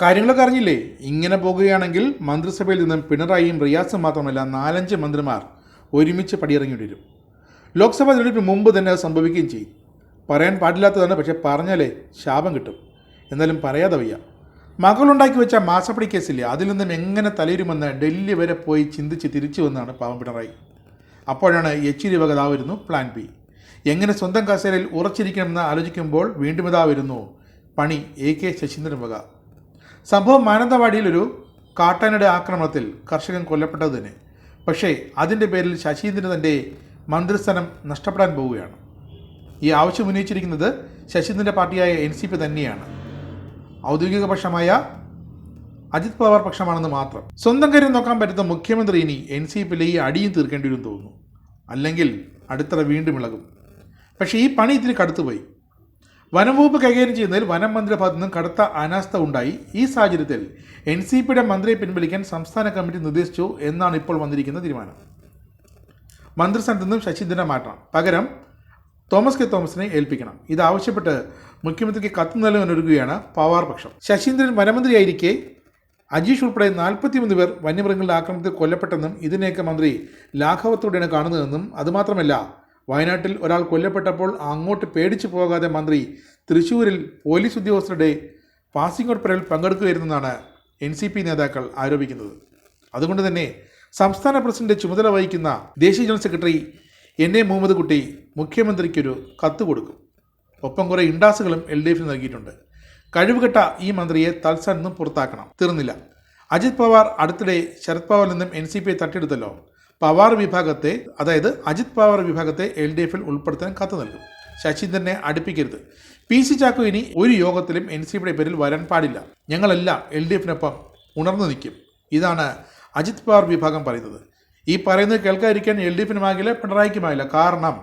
കാര്യങ്ങളൊക്കെ അറിഞ്ഞില്ലേ? ഇങ്ങനെ പോകുകയാണെങ്കിൽ മന്ത്രിസഭയിൽ നിന്നും പിണറായിയും റിയാസും മാത്രമല്ല നാലഞ്ച് മന്ത്രിമാർ ഒരുമിച്ച് പടിയിറങ്ങേണ്ടി വരും. ലോക്സഭാ തെരഞ്ഞെടുപ്പിന് മുമ്പ് തന്നെ അത് സംഭവിക്കുകയും ചെയ്യും. പറയാൻ പാടില്ലാത്തതാണ് പക്ഷേ പറഞ്ഞാലേ ശാപം കിട്ടും. എന്നാലും പറയാതെ വയ്യ. മകളുണ്ടാക്കി വെച്ച മാസപ്പടി കേസില്ലേ അതിൽ നിന്നും എങ്ങനെ തലയിരുമെന്ന് ഡൽഹി വരെ പോയി ചിന്തിച്ച് തിരിച്ചു വന്നാണ് പാവം പിണറായി. അപ്പോഴാണ് യെച്ചൂരി വക പ്ലാൻ ബി. എങ്ങനെ സ്വന്തം കസേരയിൽ ഉറച്ചിരിക്കണമെന്ന് ആലോചിക്കുമ്പോൾ വീണ്ടും ഇതാ വരുന്നു പണി എ കെ ശശീന്ദ്രൻ വക. സംഭവം മാനന്തവാടിയിലൊരു കാട്ടാനയുടെ ആക്രമണത്തിൽ കർഷകൻ കൊല്ലപ്പെട്ടത് തന്നെ. പക്ഷേ അതിന്റെ പേരിൽ ശശീന്ദ്രൻ തന്റെ മന്ത്രിസ്ഥാനം നഷ്ടപ്പെടാൻ പോവുകയാണ്. ഈ ആവശ്യം ഉന്നയിച്ചിരിക്കുന്നത് ശശീന്ദ്രന്റെ പാർട്ടിയായ എൻ സി പി തന്നെയാണ്. ഔദ്യോഗിക പക്ഷമായ അജിത് പവാർ പക്ഷമാണെന്ന് മാത്രം. സ്വന്തം കാര്യം നോക്കാൻ പറ്റുന്ന മുഖ്യമന്ത്രി ഇനി എൻ സി പിയിലെ ഈ അടിയും തീർക്കേണ്ടി വരും തോന്നുന്നു. അല്ലെങ്കിൽ അടുത്തറ വീണ്ടും ഇളകും. പക്ഷേ ഈ പണി ഇതിന് കടുത്തുപോയി. വനംവകുപ്പ് കൈകാര്യം ചെയ്യുന്നതിൽ വനം മന്ത്രിയുടെ ഭാഗത്തു നിന്നും കടുത്ത അനാസ്ഥ ഉണ്ടായി. ഈ സാഹചര്യത്തിൽ എൻ സി പിയുടെ മന്ത്രിയെ പിൻവലിക്കാൻ സംസ്ഥാന കമ്മിറ്റി നിർദ്ദേശിച്ചു എന്നാണ് ഇപ്പോൾ വന്നിരിക്കുന്ന തീരുമാനം. മന്ത്രിസ്ഥാനത്ത് നിന്നും ശശീന്ദ്രനെ മാറ്റണം. പകരം തോമസ് കെ തോമസിനെ ഏൽപ്പിക്കണം. ഇതാവശ്യപ്പെട്ട് മുഖ്യമന്ത്രിക്ക് കത്ത് നൽകാനൊരുങ്ങുകയാണ് പവാർ പക്ഷം ശശീന്ദ്രൻ വനമന്ത്രിയായിരിക്കെ അജീഷ് ഉൾപ്പെടെ നാൽപ്പത്തിമൂന്ന് പേർ വന്യമൃഗങ്ങളുടെ ആക്രമണത്തിൽ കൊല്ലപ്പെട്ടെന്നും ഇതിനെയൊക്കെ മന്ത്രി ലാഘവത്തോടെയാണ് കാണുന്നതെന്നും അതുമാത്രമല്ല വയനാട്ടിൽ ഒരാൾ കൊല്ലപ്പെട്ടപ്പോൾ അങ്ങോട്ട് പേടിച്ചു പോകാതെ മന്ത്രി തൃശൂരിൽ പോലീസ് ഉദ്യോഗസ്ഥരുടെ പാസിംഗ് ഔട്ട് പരേഡിൽ പങ്കെടുക്കുകയായിരുന്നെന്നാണ് എൻ സി പി നേതാക്കൾ ആരോപിക്കുന്നത്. അതുകൊണ്ട് തന്നെ സംസ്ഥാന പ്രസിഡന്റ് ചുമതല വഹിക്കുന്ന ദേശീയ general secretary N A Muhammad Kutty മുഖ്യമന്ത്രിക്കൊരു കത്ത് കൊടുക്കും. ഒപ്പം കുറേ ഇൻഡാസുകളും എൽ ഡി എഫിന് നൽകിയിട്ടുണ്ട്. കഴിവുകെട്ട ഈ മന്ത്രിയെ തൽസ്ഥാനത്ത് പുറത്താക്കണം. തീർന്നില്ല. അജിത് പവാർ അടുത്തിടെ ശരത് പവാറിൽ നിന്നും എൻ സി പി തട്ടിയെടുത്തല്ലോ. പവാർ വിഭാഗത്തെ അതായത് അജിത് പവാർ വിഭാഗത്തെ എൽ ഡി എഫിൽ ഉൾപ്പെടുത്താൻ കത്ത് നൽകും. ശശീന്ദ്രനെ അടുപ്പിക്കരുത്. പി സി ചാക്കോ ഇനി ഒരു യോഗത്തിലും എൻ സി പിയുടെ പേരിൽ വരാൻ പാടില്ല. ഞങ്ങളെല്ലാം എൽ ഡി എഫിനൊപ്പം ഉണർന്നു നിൽക്കും. ഇതാണ് അജിത് പവാർ വിഭാഗം പറയുന്നത്. ഈ പറയുന്നത് കേൾക്കാതിരിക്കാൻ എൽ ഡി എഫിനുമാകില്ല പിണറായിക്കുമാകില്ല. കാരണം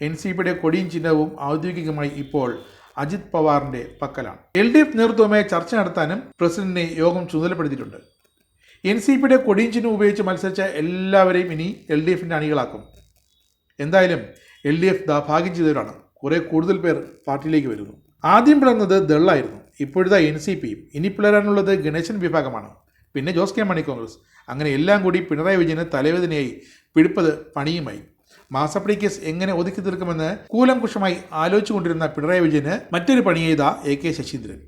എൻ സി പിയുടെ കൊടിയും ചിഹ്നവും ഔദ്യോഗികമായി ഇപ്പോൾ അജിത് പവാറിന്റെ പക്കലാണ്. എൽ ഡി എഫ് നേതൃത്വവുമായി ചർച്ച നടത്താനും പ്രസിഡന്റിനെ യോഗം ചുമതലപ്പെടുത്തിയിട്ടുണ്ട്. എൻ സി പിയുടെ കൊടിയും ചിഹ്നം ഉപയോഗിച്ച് മത്സരിച്ച എല്ലാവരെയും ഇനി എൽ ഡി എഫിന്റെ അണികളാക്കും. എന്തായാലും എൽ ഡി എഫ് ഭാഗ്യം ചെയ്തവരാണ്. കുറേ കൂടുതൽ പേർ പാർട്ടിയിലേക്ക് വരുന്നു. ആദ്യം പിളർന്നത് ദള്ളായിരുന്നു ഇപ്പോഴത്തെ എൻ സി പിയും ഇനി പിളരാനുള്ളത് ഗണേശൻ വിഭാഗമാണ്. പിന്നെ ജോസ് കെ മണി കോൺഗ്രസ്. അങ്ങനെ എല്ലാം കൂടി പിണറായി വിജയന് തലവേദനയായി പിടിപ്പത് പണിയുമായി. മാസപ്പടി കേസ് എങ്ങനെ ഒതുക്കി തീർക്കുമെന്ന് കൂലംകുഷമായി ആലോചിച്ചുകൊണ്ടിരുന്ന പിണറായി വിജയന് മറ്റൊരു പണിയെയ്ത എ കെ ശശീന്ദ്രൻ.